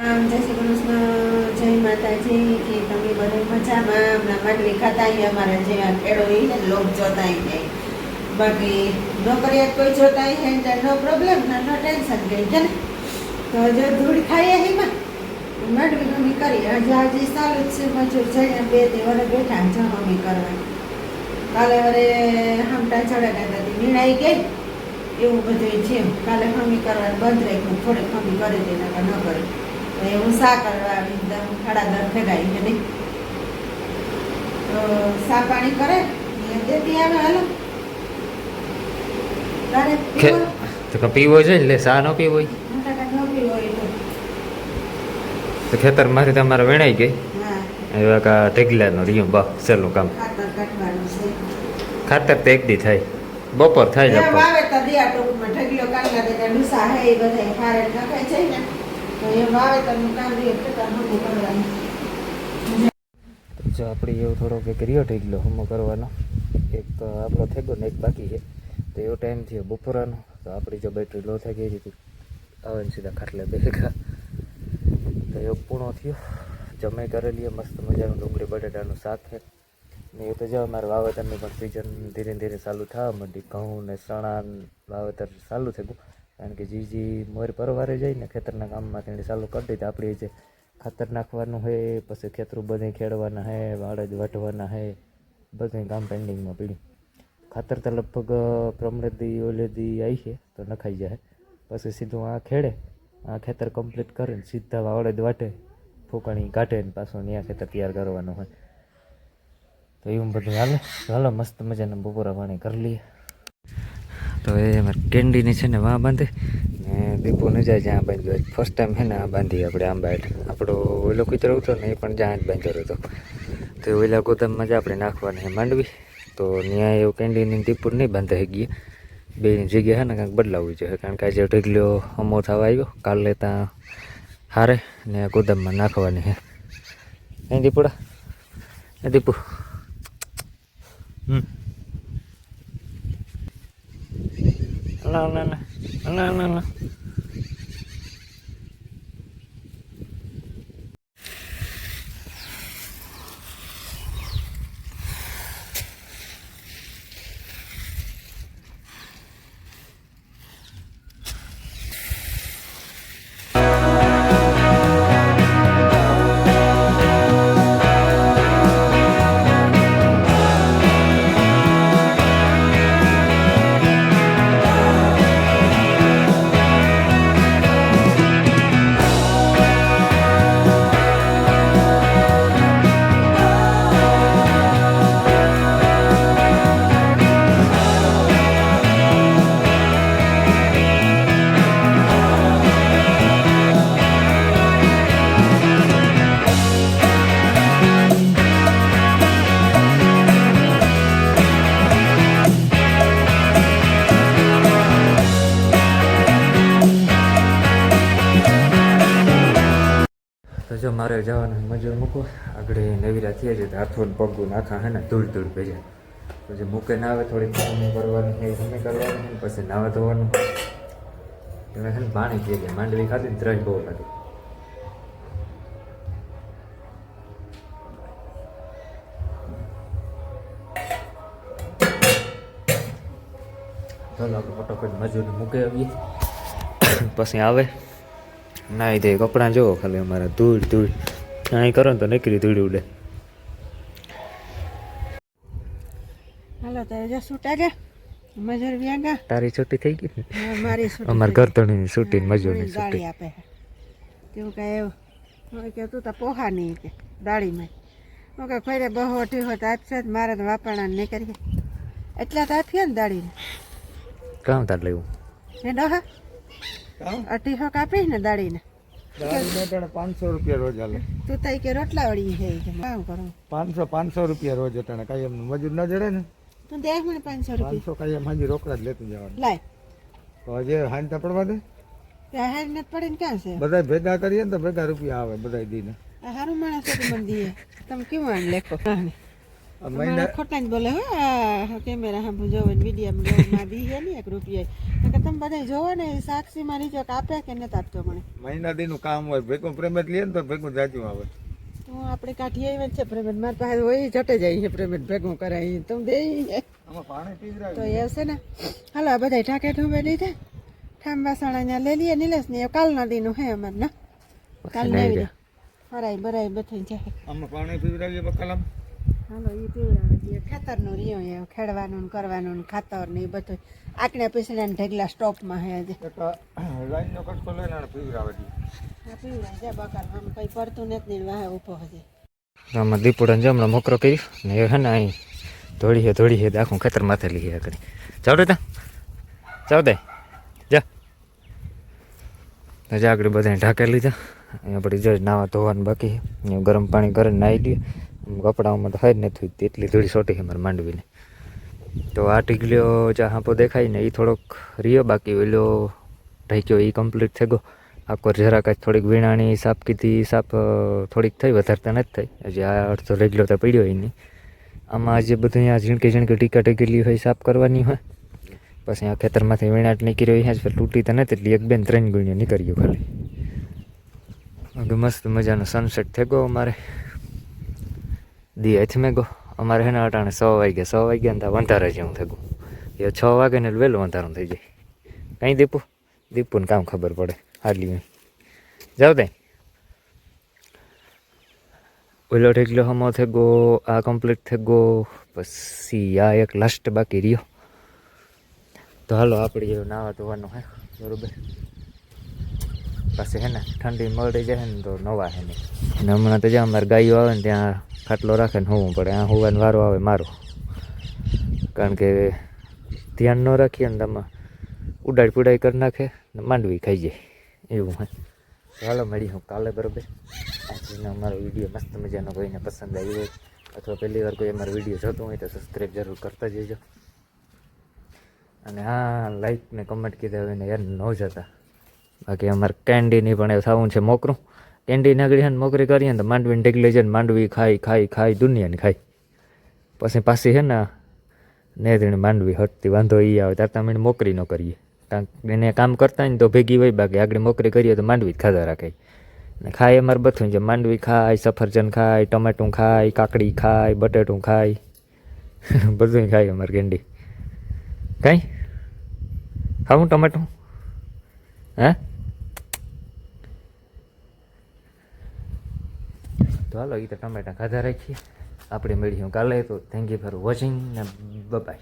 આમ જય શ્રી કૃષ્ણ, જય માતાજી, કે તમે બધા મજામાં? હમણાં માટલી ખાતા અહીંયા અમારા જેવા ખેડો ને લોક જોતા જાય બાકી નોકરિયાત કોઈ જોતા હોય તો નો પ્રોબ્લેમ ના નો ટેન્શન ગઈ છે ને? તો હજુ ધૂળ ખાઈએ એમાં માટલી ગમી કરી હજી હજી ચાલુ જ છે મજૂર જઈને બે તે વરે બેઠા જો મમ્મી કરવાની કાલે વરે હમટા ચડેલા હતી નિણાઈ ગઈ. એવું બધું છે. કાલે મમ્મી કરવાનું બંધ રાખ્યું થોડીક મમ્મી કરી દે ન કરે. હું શા કરવા આવી એકદમ ખાડા દર કે નહીં તો શા પાણી કરે? દેતી આવે હાલો. તારે પીવો? તો કે પીવો છે એટલે સા ન પીવો તો ખેતર મારી તમારે વેણાઈ ગઈ. એવા કા ઢગલાનો રહ્યો બા સહેલું કામ. ખાતર તો એક દી થાય. બપોર થાય એ આવે તો દિયા ટૂંકમાં ઢગલો કાંગા દેના ડુસા હે એ બધા હારે નખાય છે ને. જો આપણે એવો થોડોક એક થઈ ગયો હમો કરવાનો. એક આપણો થઈ ગયો ને એક બાકી છે. તો એવો ટાઈમ થયો બપોરાનો. તો આપણી જો બેટરી લો થઈ ગઈ હતી આવે ને સીધા ખાટલે બેઠા તો એવો પૂણો થયો. જમે કરેલી મસ્ત મજાનું ડુંગળી, બટાટાનું શાક છે. ને એ તો જો અમારે વાવેતરની પણ સિઝન ધીરે ધીરે ચાલુ થવા માંડી. ઘઉં ને ચણા વાવેતર ચાલુ થઈ ગયું કારણ કે જી જી મોર પરવારે જાય ને ખેતરના કામમાં તેણે ચાલુ કરી દીધી. આપણી જે ખાતર નાખવાનું હોય પછી ખેતરું બધે ખેડવાના હે વાડજ વાટવાના હે, બધું કામ પેન્ડિંગમાં પડ્યું. ખાતર તો લગભગ પ્રમરેદી ઓલેદી આવી છે, તો નખાઈ જાય. પછી સીધું આ ખેડે, આ ખેતર કમ્પ્લીટ કરીને સીધા વાવડે વાટે, ફૂંકણી કાઢે ને પાછું ત્યાં ખેતર તૈયાર કરવાનું હોય. તો એવું બધું હાલે. ચાલો મસ્ત મજાના બપોરા પાણી કરી લઈએ. તો એ અમારે કેન્ડીની છે ને વાં બાંધે. ને દીપો ન જાય જ્યાં બાંધ્યો ફર્સ્ટ ટાઈમ છે ને આ બાંધી આપણે આંબા હેઠ આપણો ઓલો કૂતરો હતો ને એ પણ જ્યાં જ બાંધ્યો હતો તો એ ઓલા ગોદામમાં જ આપણે નાખવાની માંડવી. તો ત્યાં એવું કેન્ડીની દીપુર નહીં બાંધે ગઈએ બેની જગ્યા છે ને કાંઈક બદલાવવી જોઈએ. કારણ કે આજે ઢગલો અમો થવા આવ્યો. કાલે ત્યાં હારે ને ગોદામમાં નાખવાની છે એ દીપુડા? દીપુ? હમ. ના ના ના ના ના ના તો જો મારે જવાનું મજૂર મૂકો. આગળ નવીરા થયા છે હાથો ને પગું નાખા હે ને, ધૂળ ધૂળ ભેજા. પછી મૂકે ના આવે થોડીક કામ કરવાની છે ગમે કરવાની પછી નાવા ધોવાનું એમાં છે ને પાણી પીએ ગયા માંડવી ખાધી ને ત્રણ બહુ લાગે. ચાલો, આપણે ફટોફટ મજૂરી મૂકે આવીએ. પછી આવે. નાહી દે કપડાં જોવો ખાલી અમારા ધૂળ ધૂળ. અહીં કરો ને તો નીકળી ધૂળ ઉડે. હાલો તો જો છૂટા ગયા? મજૂર વ્યાગા તારી છૂટી થઈ ગઈ મારી છૂટી અમારે ઘરતણીની છૂટી મજૂરની છૂટી. આપે તેવું કાંઈ એવું? કે તું તો પોહા નહીં કે દાળીમાં. હું કે ખોરે બહુ ઓઠી હોત આપશે જ મારે તો વાપરણા નહીં કરીએ. એટલા તો આપ્યા ને દાળીને. કામ તાર લેવું? ને ડોહા? અઢીસો કાપીશ ને દાળીને. પાંચસો રૂપિયા રોજ હાલે. તું કે રોટલા વળી છે કામ કરું પાંચસો પાંચસો રૂપિયા રોજ અટાણે કાંઈ એમ મજૂર ન જડે ને? તું દે મને પાંચસો રૂપિયા. પાંચસો કાંઈ એમ હાજી રોકડા જ લેતું જવાનું. લાય. તો હજે હાન પડવા દે. ત્યાં હાન ને પડે ને ક્યાં છે? બધા ભેગા કરીએ ને તો ભેગા રૂપિયા આવે બધા દીને. હારું માણસ મને દીએ તમે કેવું આમ લેખો? આ મારા મહિના ખોટા જ બોલે હો આ કેમેરા હા જોવે વીડિયો માં દી છે ને એક રૂપિયા તમે બધા જોવો ને એ સાક્ષીમાં નીચે કે નથી આપતો મને. મહિના દીનું કામ હોય ભેગું પ્રેમ જ ને તો ભેગું જાજુ આવે. તો આપણે કાઠી આવી છે પ્રેમેટ મારી પાસે હોય જટે જાય છે પ્રેમેટ ભેગું કરાય તમે દે તો એ હશે ને. હાલો આ બધા ટાકે ઠુંબે લીધા. ઠામ વાસણ અહીંયા લઈ લઈએ નિલેશ ને કાલના દીનું હે અમારે ના? કાલ રે. હરાય બરાય બધું જાય. આમાં પાણી પીવડાવીએ બકાલામ. હાલો એ પીવડાવે છે. ખેતરનું રહ્યું એ ખેડવાનું ને કરવાનું ને ખાતર ને એ બધું. આકડે પીસડા ને ઢગલા સ્ટોપમાં હે હજી લાઈનનો કટકો લઈને આને પીવડાવે છે. બકાલ આમ કંઈ પડતું નથી ને વાહે ઊભો હજી આમાં દીપુડાને જો હમણાં મોકરો કર્યું ને એ હે ને અહીં ધોળી હે ધોળી હે આખું ખેતર માથે લઈએ આગળ કરી રે તા ચાવ દે. જા. જા આગળ બધાને ઢાંકે લીધા. અહીંયા આપણે જો નાવા ધોવાનું બાકી ગરમ પાણી કરીને નાહી લઈએ કપડાઓમાં તો જ નથી એટલી ધૂળી સોટી છે મારે માંડવીને. તો આ ટીગલીઓ જ્યાં હાંપો દેખાય ને એ થોડોક રહ્યો, બાકી ઓલો ઢાંક્યો એ કમ્પ્લીટ થઈ ગયો. આખો જરાક જ થોડીક વીણાણી સાફ કીધી સાફ થોડીક થઈ વધારે તો નથી થઈ. હજી આ અડધો રેગ્યુલર તો પડ્યો એની આમાં જે બધું અહીંયા ઝીણકી ઝીણકી ટીકા ટીકેલી હોય સાફ કરવાની હોય. પછી આ ખેતરમાંથી વીણાટ નીકળી હોય જ તૂટી તો નથી, એટલી એક બેન ત્રણ ગુણ્યો નીકળ્યો ખાલી. મસ્ત મજાનો સનસેટ થઈ ગયો અમારે. દી હથ મેં ગો અમારે હેના અટાણે સો વાગ્યા સો વાગ્યા ને ત્યાં અંધારા જેવું થઈ ગયું એ છ વાગે ને વહેલું અંધારું થઈ જાય. કંઈ દીપુ? દીપુને કામ ખબર પડે, હાલી જાવ દે ઓલો ઢેકલો હમો થઈ ગયો, આ કમ્પ્લીટ થઈ ગયો, પછી આ એક લાસ્ટ બાકી રહ્યો. તો હાલો, આપણે નાવા ધોવાનું હે, બરોબર? પછી હે ને ઠંડી મળી જાય ને તો નવા હે નહીં. અને હમણાં તો જ્યાં અમારે ગાયો આવે ને ત્યાં ખાટલો રાખે ને હોવું પડે. આ હોવાનો વારો આવે મારો. કારણ કે ધ્યાન ન રાખીએ ને તમે ઉડાડ પુડાઈ કરી નાખે ને માંડવી ખાઈ જાય. એવું હોય. ચાલો મળી હું કાલે બરોબર. આજનો અમારો વીડિયો મસ્ત મજાનો કોઈને પસંદ આવ્યો હોય અથવા પહેલી વાર કોઈ અમારો વીડિયો જોતો હોય તો સબસ્ક્રાઈબ જરૂર કરતા જજો. અને હા લાઈક ને કમેન્ટ કીધા હોય ને યાર ન જતા. બાકી અમારે કેન્ડીની પણ એવું થવું છે મોકરું. કેન્ડી હે ને મોકરી કરીએ ને તો માંડવીને ઢીકલી છે ને માંડવી ખાઈ ખાઈ ખાઈ, દુનિયાને ખાઈ. પછી પાછી હે ને નેદણી માંડવી હટતી, વાંધો એ આવે, ત્યારે એને મોકરી ન કરીએ. કારણ એને કામ કરતા ને તો ભેગી હોય બાકી આગળ મોકરી કરીએ તો માંડવી જ ખાધા રાખે. ને ખાય અમારે બધું છે માંડવી ખાય, સફરજન ખાય, ટમેટું ખાય, કાકડી ખાય, બટેટું ખાય. બધું ખાય અમારે કેન્ડી. કાંઈ? ખાવું ટમેટું? હે? તો હાલો એ તો ટમેટા ખાધા રાખીએ. આપણે મળીશું કાલે તો થેન્ક યુ ફોર વોચિંગ ને બાય